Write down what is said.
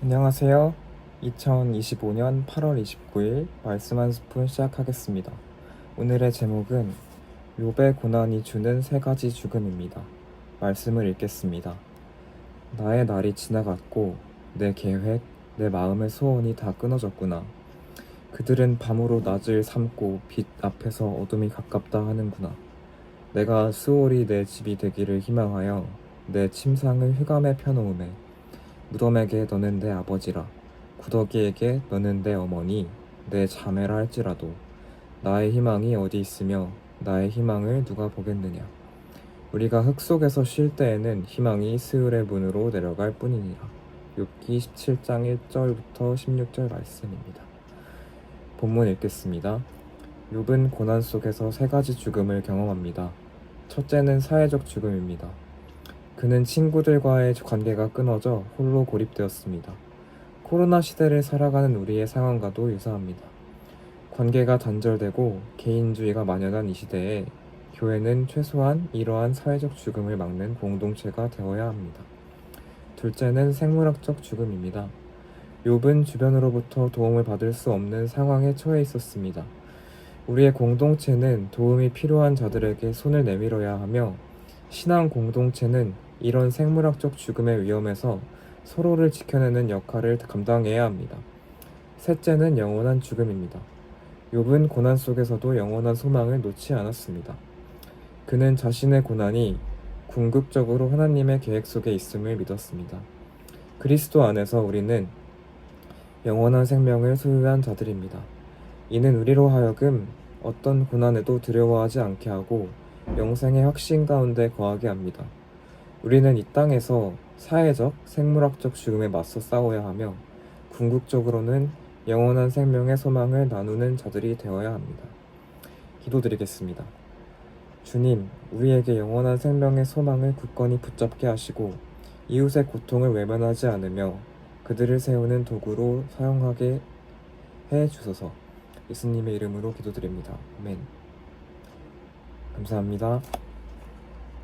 안녕하세요. 2025년 8월 29일 말씀 한 스푼 시작하겠습니다. 오늘의 제목은 욥의 고난이 주는 세 가지 죽음입니다. 말씀을 읽겠습니다. 나의 날이 지나갔고 내 계획, 내 마음의 소원이 다 끊어졌구나. 그들은 밤으로 낮을 삼고 빛 앞에서 어둠이 가깝다 하는구나. 내가 수월이 내 집이 되기를 희망하여 내 침상을 휘감에 펴놓음에 무덤에게 너는 내 아버지라. 구더기에게 너는 내 어머니 내 자매라 할지라도. 나의 희망이 어디 있으며 나의 희망을 누가 보겠느냐? 우리가 흙 속에서 쉴 때에는 희망이 스을의 문으로 내려갈 뿐이니라. 욥기 17장 1절부터 16절 말씀입니다. 본문 읽겠습니다. 욥은 고난 속에서 세 가지 죽음을 경험합니다. 첫째는 사회적 죽음입니다 그는 친구들과의 관계가 끊어져 홀로 고립되었습니다. 코로나 시대를 살아가는 우리의 상황과도 유사합니다. 관계가 단절되고 개인주의가 만연한 이 시대에 교회는 최소한 이러한 사회적 죽음을 막는 공동체가 되어야 합니다. 둘째는 생물학적 죽음입니다. 욥은 주변으로부터 도움을 받을 수 없는 상황에 처해 있었습니다. 우리의 공동체는 도움이 필요한 자들에게 손을 내밀어야 하며 신앙 공동체는 이런 생물학적 죽음의 위험에서 서로를 지켜내는 역할을 감당해야 합니다. 셋째는 영원한 죽음입니다. 욥은 고난 속에서도 영원한 소망을 놓지 않았습니다. 그는 자신의 고난이 궁극적으로 하나님의 계획 속에 있음을 믿었습니다. 그리스도 안에서 우리는 영원한 생명을 소유한 자들입니다. 이는 우리로 하여금 어떤 고난에도 두려워하지 않게 하고 영생의 확신 가운데 거하게 합니다. 우리는 이 땅에서 사회적, 생물학적 죽음에 맞서 싸워야 하며 궁극적으로는 영원한 생명의 소망을 나누는 자들이 되어야 합니다. 기도드리겠습니다. 주님, 우리에게 영원한 생명의 소망을 굳건히 붙잡게 하시고 이웃의 고통을 외면하지 않으며 그들을 세우는 도구로 사용하게 해 주소서. 예수님의 이름으로 기도드립니다. 아멘. 감사합니다.